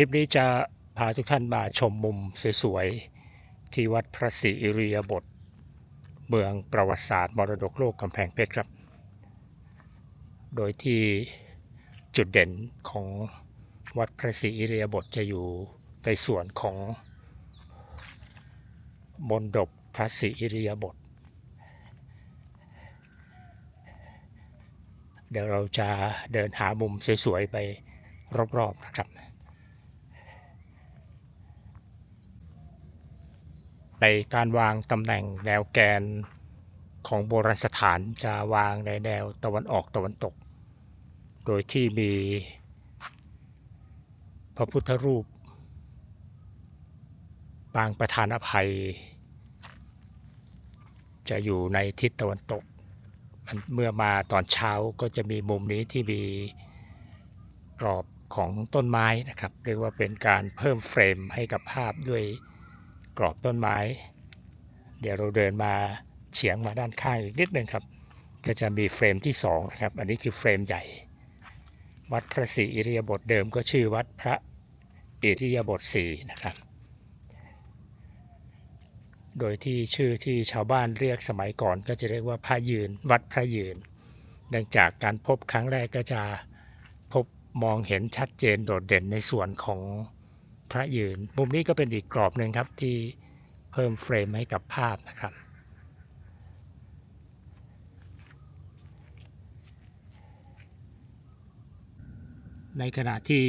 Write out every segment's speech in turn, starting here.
ลิปนี้จะพาทุกท่านมาชมมุมสวยๆ ที่วัดพระศรีอิริยาบถเมืองประวัติศาสตร์มรดกโลกกำแพงเพชรครับ โดยที่จุดเด่นของวัดพระศรีอิริยาบถจะอยู่ในส่วนของมนดบพระศรีอิริยาบถเดี๋ยวเราจะเดินหามุมสวยๆไปรอบๆนะครับ ในการวางตำแหน่งแนวแกนของโบราณสถานจะวางในแนวตะวันออกตะวันตก โดยที่มี พระพุทธรูป ปางประธานอภัย จะอยู่ในทิศตะวันตกมันเมื่อมาตอนเช้าก็จะมีมุมนี้ที่มีกรอบของต้นไม้นะครับ เรียกว่าเป็นการเพิ่มเฟรมให้กับภาพด้วย กรอบต้นไม้ เดี๋ยวเราเดินมาเฉียงมาด้านข้างอีกนิดนึงครับ ก็จะมีเฟรมที่สองนะครับ อันนี้คือเฟรมใหญ่ วัดพระศรีอิริยาบถเดิมก็ชื่อวัดพระอิริยาบถสี่นะครับ โดยที่ชื่อที่ชาวบ้านเรียกสมัยก่อนก็จะเรียกว่าพระยืน วัดพระยืน เนื่องจากการพบครั้งแรกก็จะพบมองเห็นชัดเจนโดดเด่นในส่วนของ พระยืน มุมนี้ก็เป็นอีกกรอบหนึ่งครับที่เพิ่มเฟรมให้กับภาพนะครับ ในขณะที่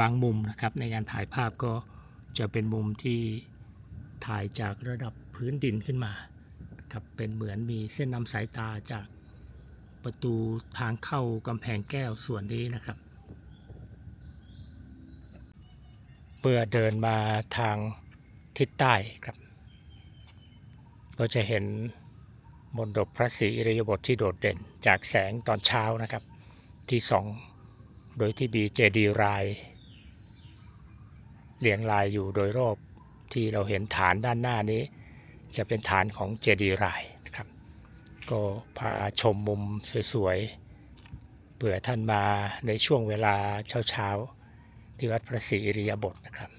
บางมุมนะครับในการถ่ายภาพก็จะเป็นมุมที่ถ่ายจากระดับพื้นดินขึ้นมาครับเป็นเหมือนมีเส้นนำสายตาจากประตูทางเข้ากำแพงแก้วส่วนนี้นะครับ เมื่อเดินมาทางทิศใต้ครับก็จะเห็นมนดบพระศรีอิริยาบถที่โดดเด่นจากแสงตอนเช้านะครับ ที่สองโดยที่มีเจดีย์รายเรียงรายอยู่โดยรอบที่เราเห็นฐานด้านหน้านี้ จะเป็นฐานของเจดีย์รายนะครับ ก็พาชมมุมสวยๆเผื่อท่านมาในช่วงเวลาเช้าๆ ที่วัดพระศรีอิริยาบถนะครับ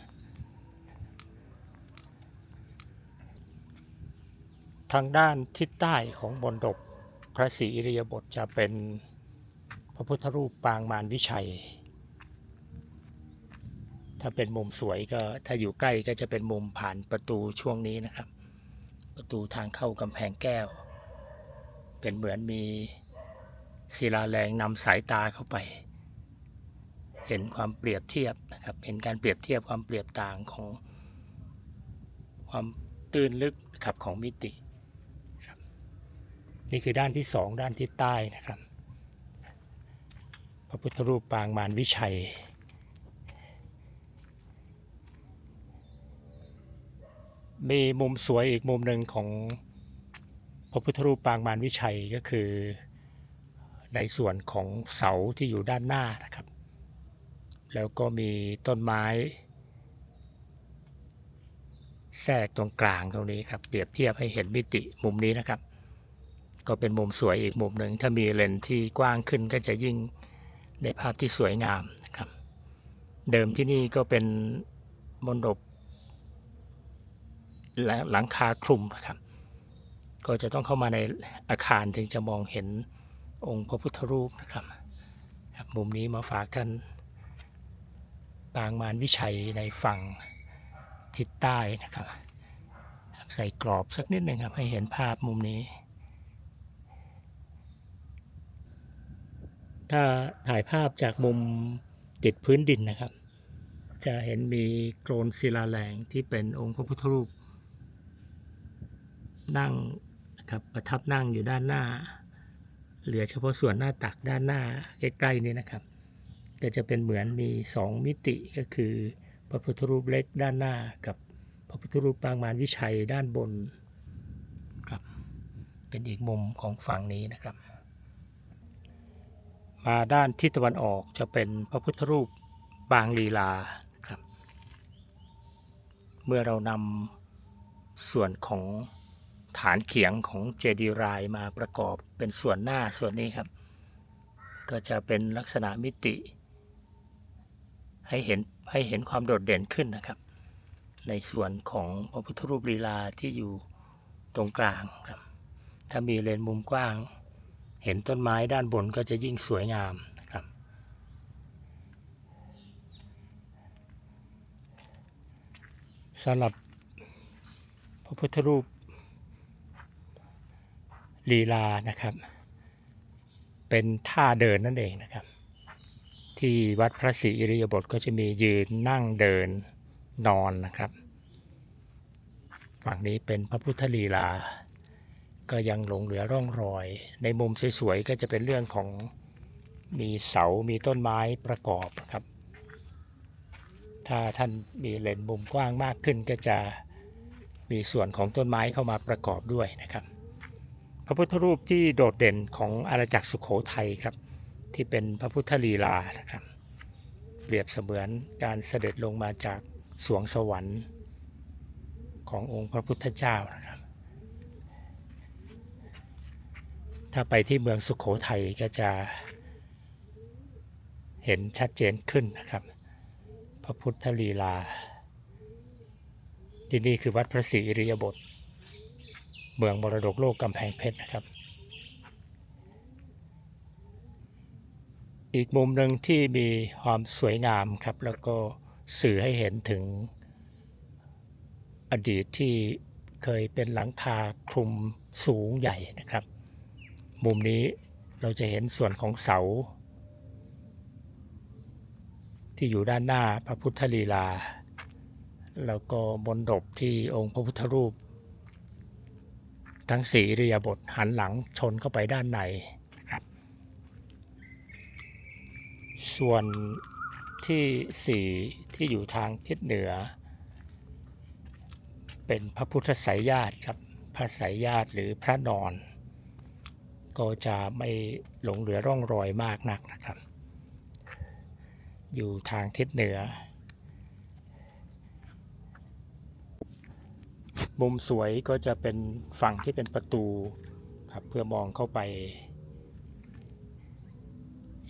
ทางด้านทิศใต้ของบนดบพระศรีอิริยาบถจะเป็นพระพุทธรูปปางมารวิชัย ถ้าเป็นมุมสวยก็ถ้าอยู่ใกล้ก็จะเป็นมุมผ่านประตูช่วงนี้นะครับ ประตูทางเข้ากำแพงแก้ว เป็นเหมือนมีศิลาแรงนำสายตาเข้าไป เห็นความเปรียบเทียบนะครับ เห็นการเปรียบเทียบความเปรียบต่างของความตื้นลึกครับของมิติครับนี่คือด้านที่สองด้านที่ใต้นะครับ พระพุทธรูปปางมารวิชัย มีมุมสวยอีกมุมหนึ่งของพระพุทธรูปปางมารวิชัยก็คือในส่วนของเสาที่อยู่ด้านหน้านะครับ แล้วก็มีต้นไม้แทรกตรงกลางตรงนี้ครับ เปรียบเทียบให้เห็นมิติมุมนี้นะครับ ก็เป็นมุมสวยอีกมุมหนึ่งถ้ามีเลนส์ที่กว้างขึ้นก็จะยิ่งได้ภาพที่สวยงามนะครับ เดิมที่นี่ก็เป็นมณฑปและหลังคาคลุมนะครับ ก็จะต้องเข้ามาในอาคารถึงจะมองเห็นองค์พระพุทธรูปนะครับครับมุมนี้มาฝากท่าน ปางมารวิชัยในฝั่งทิศใต้นะครับ ใส่กรอบสักนิดหนึ่งครับ ให้เห็นภาพมุมนี้ ถ้าถ่ายภาพจากมุมติดพื้นดินนะครับ จะเห็นมีโกรนศิลาแรงที่เป็นองค์พระพุทธรูป นั่งนะครับประทับนั่งอยู่ด้านหน้า เหลือเฉพาะส่วนหน้าตักด้านหน้าใกล้ๆนี้นะครับ ก็จะเป็นเหมือนมีสองมิติก็คือพระพุทธรูปเล็กด้านหน้ากับพระพุทธรูปปางมารวิชัยด้านบนครับเป็นอีกมุมของฝั่งนี้นะครับ มาด้านทิศตะวันออกจะเป็นพระพุทธรูปปางลีลาครับ เมื่อเรานำส่วนของฐานเขียงของเจดีย์รายมาประกอบเป็นส่วนหน้าส่วนนี้ครับ ก็จะเป็นลักษณะมิติ ให้เห็นให้เห็นความโดดเด่นขึ้นนะครับ ในส่วนของพระพุทธรูปลีลาที่อยู่ตรงกลางครับ ถ้ามีเลนมุมกว้าง เห็นต้นไม้ด้านบนก็จะยิ่งสวยงามนะครับ สำหรับพระพุทธรูปลีลานะครับ เป็นท่าเดินนั่นเองนะครับ ที่วัดพระศรีอิริยาบถก็จะมียืนนั่งเดินนอนนะครับ ฝั่งนี้เป็นพระพุทธลีลา ก็ยังหลงเหลือร่องรอย ในมุมสวยๆก็จะเป็นเรื่องของมีเสา มีต้นไม้ประกอบครับ ถ้าท่านมีเลนมุมกว้างมากขึ้นก็จะมีส่วนของต้นไม้เข้ามาประกอบด้วยนะครับ พระพุทธรูปที่โดดเด่นของอาณาจักรสุขโขทัยครับ ที่เป็นพระพุทธลีลานะครับเปรียบเสมือนการเสด็จลงมาจากสวงสวรรค์ขององค์พระพุทธเจ้านะครับ ถ้าไปที่เมืองสุขโขทัยก็จะเห็นชัดเจนขึ้นนะครับ พระพุทธลีลา ที่นี่คือวัดพระศรีอิริยาบถเมืองมรดกโลกกำแพงเพชรนะครับ อีกมุมหนึ่งที่มีความสวยงามครับ แล้วก็สื่อให้เห็นถึง อดีตที่เคยเป็นหลังคาคลุมสูงใหญ่นะครับ มุมนี้เราจะเห็นส่วนของเสา ที่อยู่ด้านหน้าพระพุทธลีลา แล้วก็บนดบที่องค์พระพุทธรูป ทั้งสีริยบทหันหลังชนเข้าไปด้านในนะครับ ส่วนที่สี่ที่อยู่ทางทิศเหนือ เป็นพระพุทธสายญาติครับ พระสายญาติหรือพระนอน ก็จะไม่หลงเหลือร่องรอยมากนักนะครับ อยู่ทางทิศเหนือ มุมสวยก็จะเป็นฝั่งที่เป็นประตูครับเพื่อมองเข้าไป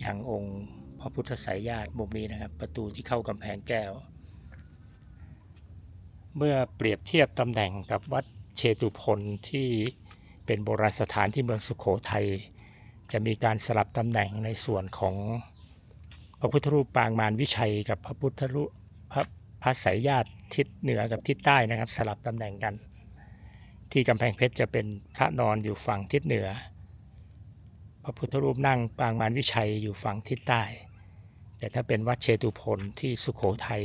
อย่างองค์ ระพุทธสายญาติมุมนี้นะครับ ประตูที่เข้ากำแพงแก้ว เมื่อเปรียบเทียบตำแหน่งกับวัดเชตุพนที่เป็นโบราณสถานที่เมืองสุขโขทัยจะมีการสลับตำแหน่งในส่วนของพระพุทธรูปปางมารวิชัย กับพระพุทธรูปพระพระสายญาติทิศเหนือกับทิศใต้นะครับ สลับตำแหน่งกัน ที่กำแพงเพชรจะเป็นพระนอนอยู่ฝั่งทิศเหนือ พระพุทธรูปนั่งปางมารวิชัยอยู่ฝั่งทิศใต้ แต่ถ้าเป็นวัดเชตุพนที่สุขโขทัย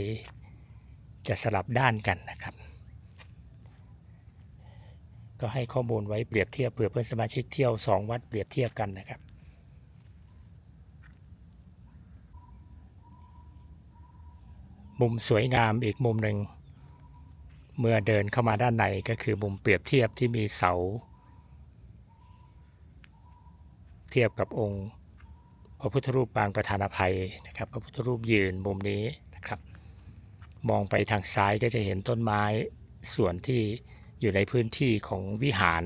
จะสลับด้านกันนะครับ ก็ให้ข้อมูลไว้เปรียบเทียบเผื่อเพื่อนสมาชิกเที่ยวสองวัดเปรียบเทียบกันนะครับมุมสวยงามอีกมุมหนึ่ง เมื่อเดินเข้ามาด้านในก็คือมุมเปรียบเทียบที่มีเสา เทียบกับองค์ พระพุทธรูปปางประธานอภัยนะครับ พระพุทธรูปยืนมุมนี้นะครับ มองไปทางซ้ายก็จะเห็นต้นไม้ส่วนที่อยู่ในพื้นที่ของวิหาร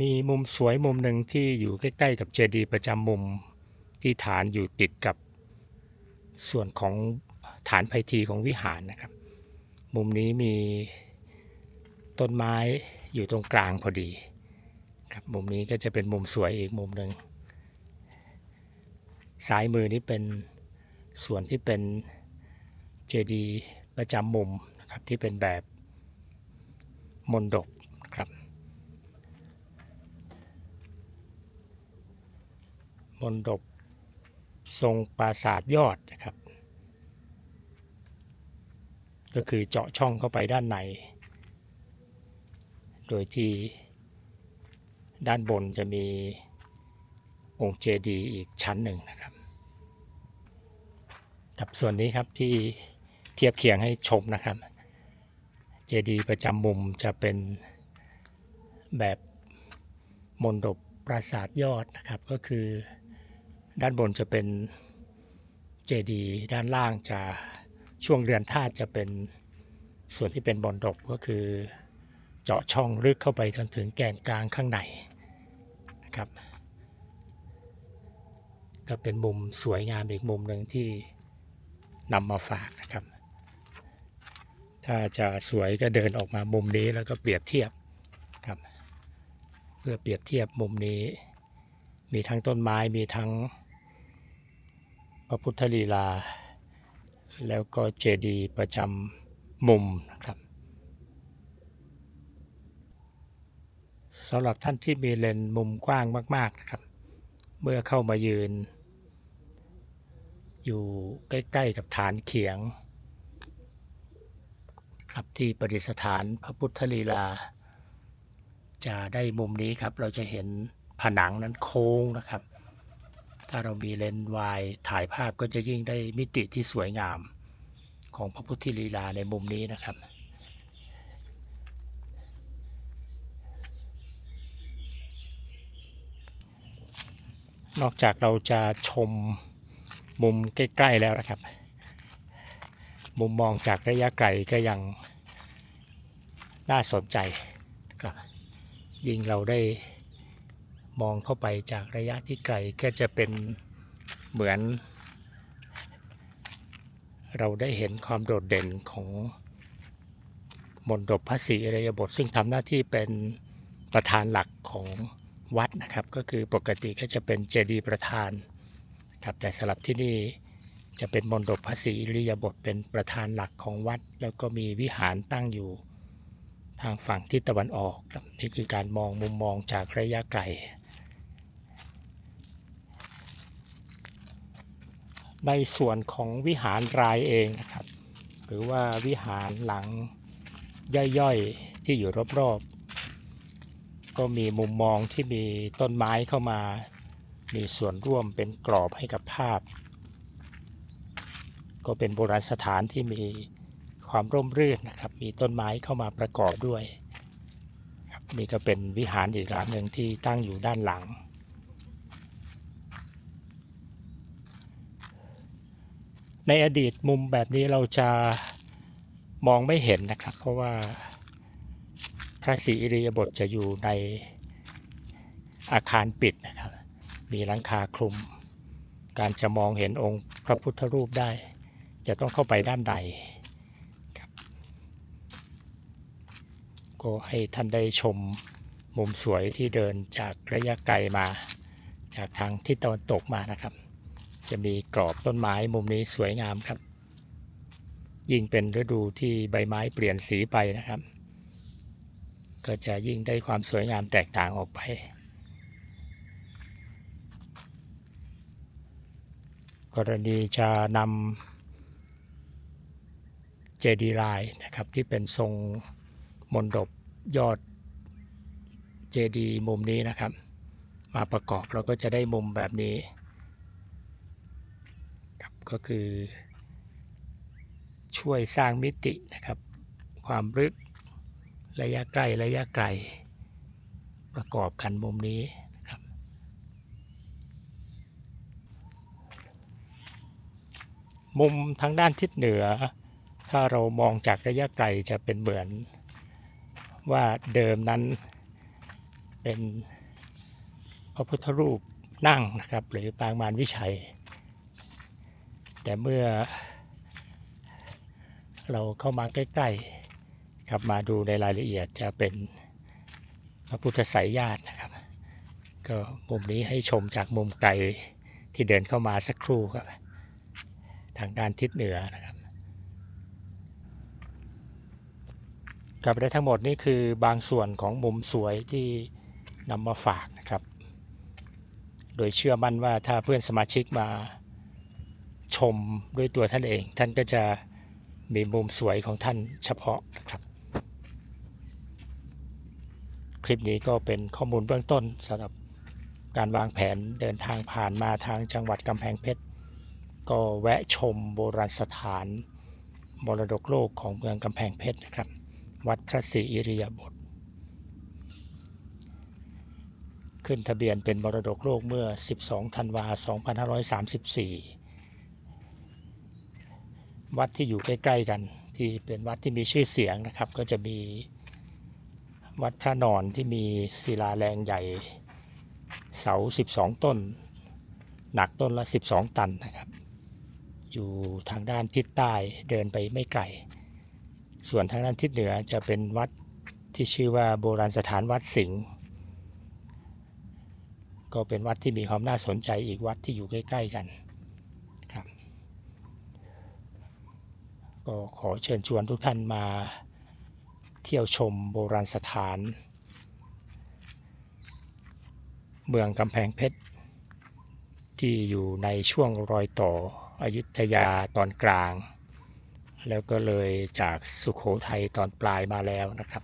มีมุมสวยมุมหนึ่งที่อยู่ใกล้ ๆ กับเจดีย์ประจำมุมที่ฐานอยู่ติดกับส่วนของฐานไพทีของวิหารนะครับ มุมนี้มีต้นไม้อยู่ตรงกลางพอดี ครับมุมนี้ก็จะเป็นมุมสวยอีกมุมหนึ่งซ้ายมือนี้เป็นส่วนที่เป็นเจดีย์ประจำมุมนะครับที่เป็นแบบมนดกครับมนดกทรงปราสาทยอดนะครับ ก็คือเจาะช่องเข้าไปด้านใน โดยที่ ด้านบนจะมีองค์เจดีย์อีกชั้นหนึ่งนะครับกับส่วนนี้ครับที่เทียบเคียงให้ชมนะครับ เจดีย์ประจำมุมจะเป็นแบบมนดบปราสาทยอดนะครับ ก็คือด้านบนจะเป็นเจดีย์ด้านล่างจะช่วงเรือนธาตุจะเป็นส่วนที่เป็นบนดบก็คือ เจาะช่องลึกเข้าไปจนถึงแกนกลางข้างใน นะครับ ก็เป็นมุมสวยงามอีกมุมหนึ่งที่นำมาฝากนะครับ ถ้าจะสวยก็เดินออกมามุมนี้แล้วก็เปรียบเทียบครับ เพื่อเปรียบเทียบมุมนี้ มีทั้งต้นไม้มีทั้งพระพุทธลีลา แล้วก็เจดีย์ประจำมุมนะครับ สำหรับท่านที่มีเลนมุมกว้างมาก ๆนะครับ เมื่อเข้ามายืน อยู่ใกล้ ๆ กับฐานเขียง ครับที่ประดิษฐานพระพุทธลีลา จะได้มุมนี้ครับ เราจะเห็นผนังนั้นโค้งนะครับ ถ้าเรามีเลนส์วายถ่ายภาพก็จะยิ่งได้มิติที่สวยงามของพระพุทธลีลาในมุมนี้นะครับ นอกจากเราจะชมมุมใกล้ ๆ แล้วนะครับ มุมมองจากระยะไกลก็ยังน่าสนใจครับยิ่งเราได้มองเข้าไปจากระยะที่ไกลก็จะเป็นเหมือน เราได้เห็นความโดดเด่นของมนดบพระศรีอริยบท ซึ่งทำหน้าที่เป็นประธานหลักของ วัดนะครับ ก็คือปกติก็จะเป็นเจดีย์ประธานครับแต่สำหรับที่นี่จะเป็นมนดบพระศรีอริยบทเป็นประธานหลักของวัด แล้วก็มีวิหารตั้งอยู่ทางฝั่งทิศตะวันออกครับนี่คือการมองมุมมองจากระยะไกล ในส่วนของวิหารรายเองนะครับ หรือว่าวิหารหลังย่อยๆที่อยู่รอบๆ ก็มีมุมมองที่มีต้นไม้เข้ามา มีส่วนร่วมเป็นกรอบให้กับภาพ ก็เป็นโบราณสถานที่มีความร่มรื่นนะครับ มีต้นไม้เข้ามาประกอบด้วยครับนี่ก็เป็นวิหารอีกหลังหนึ่งที่ตั้งอยู่ด้านหลัง ในอดีตมุมแบบนี้เราจะมองไม่เห็นนะครับ เพราะว่า พระศรีอิริยบถจะอยู่ในอาคารปิดนะครับ มีหลังคาคลุม การจะมองเห็นองค์พระพุทธรูปได้ จะต้องเข้าไปด้านในครับก็ให้ท่านได้ชมมุมสวยที่เดินจากระยะไกลมา จากทางทิศตะวันตกมานะครับ จะมีกรอบต้นไม้มุมนี้สวยงามครับ ยิ่งเป็นฤดูที่ใบไม้เปลี่ยนสีไปนะครับ ก็จะยิ่งได้ความสวยงามแตกต่างออกไป กรณีจะนำเจดีย์ลายนะครับที่เป็นทรงมนดบยอดเจดีย์มุมนี้นะครับ มาประกอบเราก็จะได้มุมแบบนี้ครับก็คือช่วยสร้างมิตินะครับ ความลึก ระยะใกล้ระยะไกล ประกอบกันมุมนี้นะครับ มุมทางด้านทิศเหนือ ถ้าเรามองจากระยะไกลจะเป็นเหมือนว่าเดิมนั้นเป็นพระพุทธรูปนั่งนะครับ หรือปางมารวิชัย แต่เมื่อเราเข้ามาใกล้ ๆ ครับมาดูในรายละเอียดจะเป็นพระพุทธสายญาตินะครับ ก็มุมนี้ให้ชมจากมุมไกลที่เดินเข้ามาสักครู่ครับทางด้านทิศเหนือนะครับกับได้ทั้งหมดนี่คือบางส่วนของมุมสวยที่นำมาฝากนะครับ โดยเชื่อมั่นว่าถ้าเพื่อนสมาชิกมาชมด้วยตัวท่านเอง ท่านก็จะมีมุมสวยของท่านเฉพาะนะครับ คลิปนี้ก็เป็นข้อมูลเบื้องต้นสำหรับการวางแผนเดินทางผ่านมาทางจังหวัดกำแพงเพชร ก็แวะชมโบราณสถานมรดกโลกของเมืองกำแพงเพชรนะครับ วัดพระศรีอิริยาบถขึ้นทะเบียนเป็นมรดกโลกเมื่อ 12 ธันวา 2534 วัดที่อยู่ใกล้ ๆ กันที่เป็นวัดที่มีชื่อเสียงนะครับ ก็จะมี วัดพระนอนที่มีศิลาแรงใหญ่เสา 12 ต้น หนักต้นละ 12 ตันนะครับ อยู่ทางด้านทิศใต้เดินไปไม่ไกล ส่วนทางด้านทิศเหนือจะเป็นวัดที่ชื่อว่าโบราณสถานวัดสิงห์ก็เป็นวัดที่มีความน่าสนใจอีกวัดที่อยู่ใกล้ ๆ กันครับ ก็ขอเชิญชวนทุกท่านมา เที่ยวชมโบราณสถาน เมืองกำแพงเพชร ที่อยู่ในช่วงรอยต่ออยุธยาตอนกลาง แล้วก็เลยจากสุขโขทัยตอนปลายมาแล้วนะครับ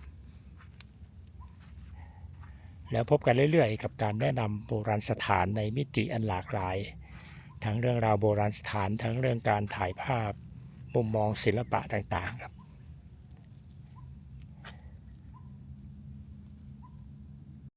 แล้วพบกันเรื่อยๆ กับการแนะนำโบราณสถานในมิติอันหลากหลาย ทั้งเรื่องราวโบราณสถานทั้งเรื่องการถ่ายภาพมุมมองศิลปะต่างๆครับ